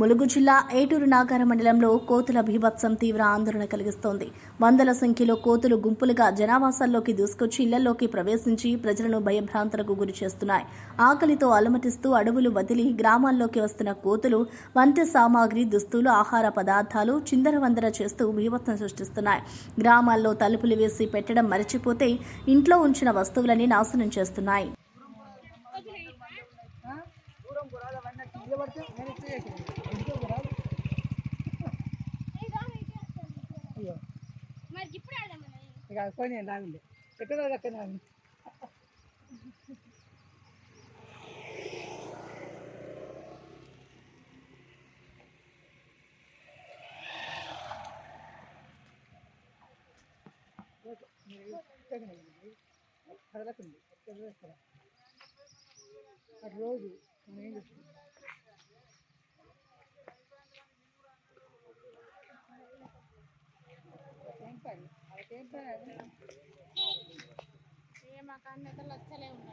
ములుగు జిల్లా ఏటూరు నాగార మండలంలో కోతుల బీభత్సం తీవ్ర ఆందోళన కలిగిస్తోంది. వందల సంఖ్యలో కోతులు గుంపులుగా జనావాసాల్లోకి దూసుకొచ్చి ఇళ్ళలోకి ప్రవేశించి ప్రజలను భయభ్రాంతులకు గురి చేస్తున్నాయి. ఆకలితో అలమటిస్తూ అడవులు వదిలి గ్రామాల్లోకి వస్తున్న కోతులు వంట సామాగ్రి దుస్తులు ఆహార పదార్థాలు చిందరవందర చేస్తూ బీభత్సం సృష్టిస్తున్నాయి. గ్రామాల్లో తలుపులు వేసి పెట్టడం మరచిపోతే ఇంట్లో ఉంచిన వస్తువులని నాశనం చేస్తున్నాయి. మరి ఇప్పుడు ఆడమని ఇక కొని నాగండి ఎక్కడ అక్కడ రోజు మనం ఏం చేస్తున్నాం ఏం అది ఏ మాకు అన్నతలు లచ్చలేవు